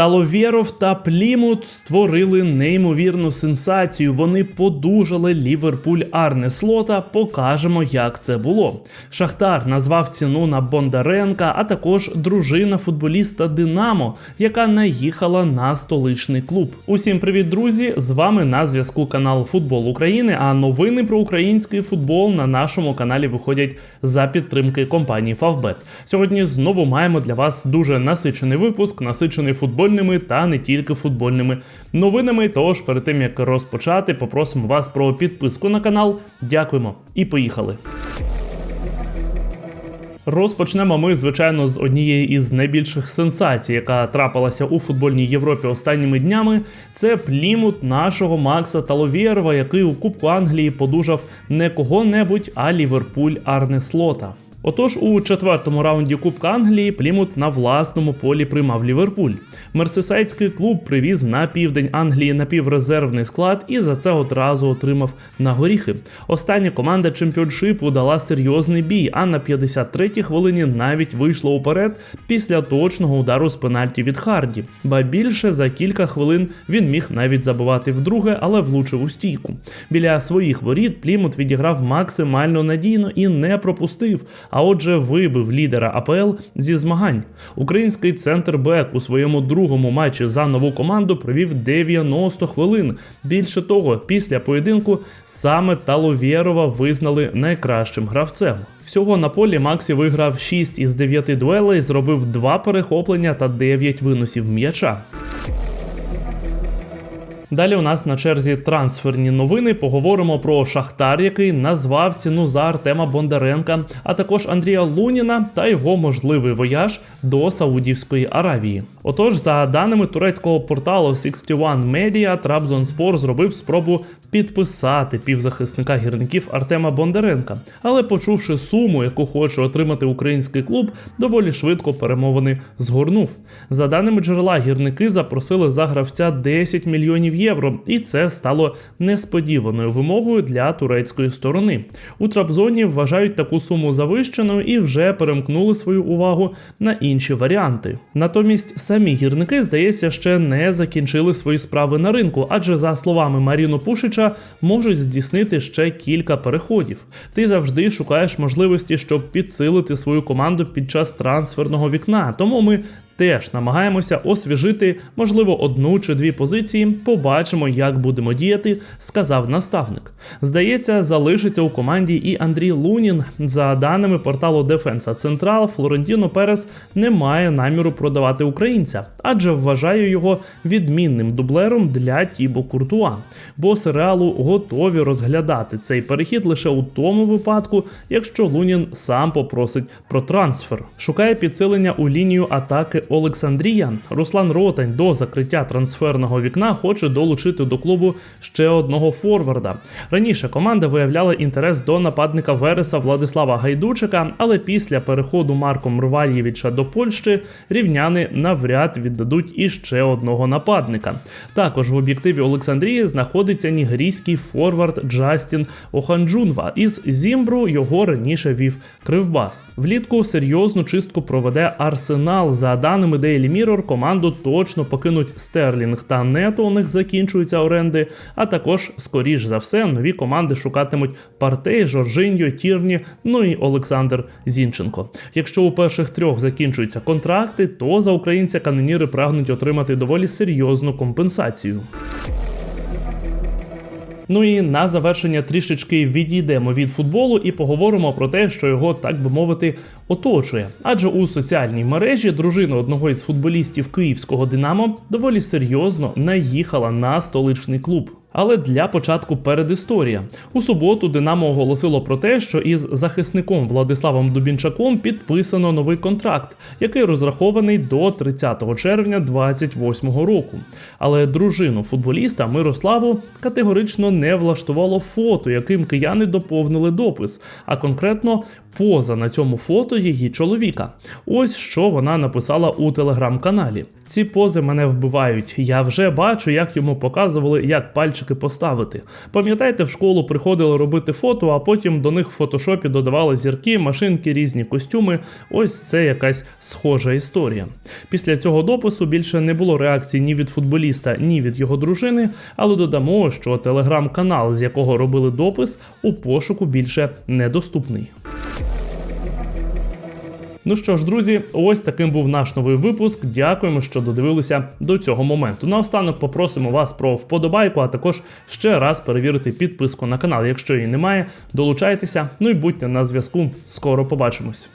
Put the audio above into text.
Таловєров та Плімут створили неймовірну сенсацію. Вони подужали Ліверпуль Арне Слота. Покажемо, як це було. Шахтар назвав ціну на Бондаренка, а також дружина футболіста Динамо, яка наїхала на столичний клуб. Усім привіт, друзі! З вами на зв'язку канал Футбол України. А новини про український футбол на нашому каналі виходять за підтримки компанії Favbet. Сьогодні знову маємо для вас дуже насичений випуск, насичений футбольними та не тільки футбольними новинами. Тож перед тим як розпочати, попросимо вас про підписку на канал. Дякуємо і поїхали. Розпочнемо ми, звичайно, з однієї із найбільших сенсацій, яка трапилася у футбольній Європі останніми днями. Це плімут нашого Макса Таловєрова, який у Кубку Англії подужав не кого-небудь, а Ліверпуль Арне Слота. Отож, у четвертому раунді Кубка Англії Плімут на власному полі приймав Ліверпуль. Мерсисайдський клуб привіз на південь Англії напіврезервний склад і за це одразу отримав на горіхи. Остання команда чемпіоншипу дала серйозний бій, а на 53-й хвилині навіть вийшла уперед після точного удару з пенальті від Харді. Ба більше за кілька хвилин він міг навіть забивати вдруге, але влучив у стійку. Біля своїх воріт Плімут відіграв максимально надійно і не пропустив а отже, вибив лідера АПЛ зі змагань. Український центр Бек у своєму другому матчі за нову команду провів 90 хвилин. Більше того, після поєдинку саме Таловєрова визнали найкращим гравцем. Всього на полі Максі виграв 6 із 9 дуелей, зробив 2 перехоплення та 9 виносів м'яча. Далі у нас на черзі трансферні новини. Поговоримо про Шахтар, який назвав ціну за Артема Бондаренка, а також Андрія Луніна та його можливий вояж до Саудівської Аравії. Отож, за даними турецького порталу 61 Media, Трабзонспор зробив спробу підписати півзахисника гірників Артема Бондаренка, але почувши суму, яку хоче отримати український клуб, доволі швидко перемовини згорнув. За даними джерела, гірники запросили за гравця 10 мільйонів євро, і це стало несподіваною вимогою для турецької сторони. У Трабзоні вважають таку суму завищеною і вже перемкнули свою увагу на інші варіанти. Натомість самі гірники, здається, ще не закінчили свої справи на ринку, адже за словами Маріно Пушича можуть здійснити ще кілька переходів. Ти завжди шукаєш можливості, щоб підсилити свою команду під час трансферного вікна. Тому ми теж намагаємося освіжити, можливо, одну чи дві позиції. Побачимо, як будемо діяти, сказав наставник. Здається, залишиться у команді і Андрій Лунін. За даними порталу Дефенса Централ, Флорентіно Перес не має наміру продавати українця, адже вважає його відмінним дублером для Тібо Куртуа. Боси реалу готові розглядати цей перехід лише у тому випадку, якщо Лунін сам попросить про трансфер. Шукає підсилення у лінію атаки Олександрія. Руслан Ротань до закриття трансферного вікна хоче долучити до клубу ще одного форварда. Раніше команда виявляла інтерес до нападника Вереса Владислава Гайдучика, але після переходу Марко Мрвальєвича до Польщі рівняни навряд віддадуть іще одного нападника. Також в об'єктиві Олександрії знаходиться нігерійський форвард Джастін Оханджунва. Із Зімбру його раніше вів Кривбас. Влітку серйозну чистку проведе Арсенал. За даними Daily Mirror, команду точно покинуть Стерлінг та Нето. У них закінчуються оренди. А також, скоріш за все, нові команди шукатимуть Партей, Жоржиньо, Тірні, ну і Олександр Зінченко. Якщо у перших трьох закінчуються контракти, то за українця каноніри прагнуть отримати доволі серйозну компенсацію. Ну і на завершення трішечки відійдемо від футболу і поговоримо про те, що його, так би мовити, оточує. Адже у соціальній мережі дружина одного із футболістів київського Динамо доволі серйозно наїхала на столичний клуб. Але для початку передісторія. У суботу Динамо оголосило про те, що із захисником Владиславом Дубінчаком підписано новий контракт, який розрахований до 30 червня 2028 року. Але дружину футболіста Мирославу категорично не влаштувало фото, яким кияни доповнили допис, а конкретно поза на цьому фото її чоловіка. Ось що вона написала у телеграм-каналі. Ці пози мене вбивають. Я вже бачу, як йому показували, як пальчики поставити. Пам'ятаєте, в школу приходили робити фото, а потім до них в фотошопі додавали зірки, машинки, різні костюми. Ось це якась схожа історія. Після цього допису більше не було реакції ні від футболіста, ні від його дружини, але додамо, що телеграм-канал, з якого робили допис, у пошуку більше недоступний. Ну що ж, друзі, ось таким був наш новий випуск. Дякуємо, що додивилися до цього моменту. Наостанок попросимо вас про вподобайку, а також ще раз перевірити підписку на канал. Якщо її немає, долучайтеся. Ну і будьте на зв'язку. Скоро побачимось.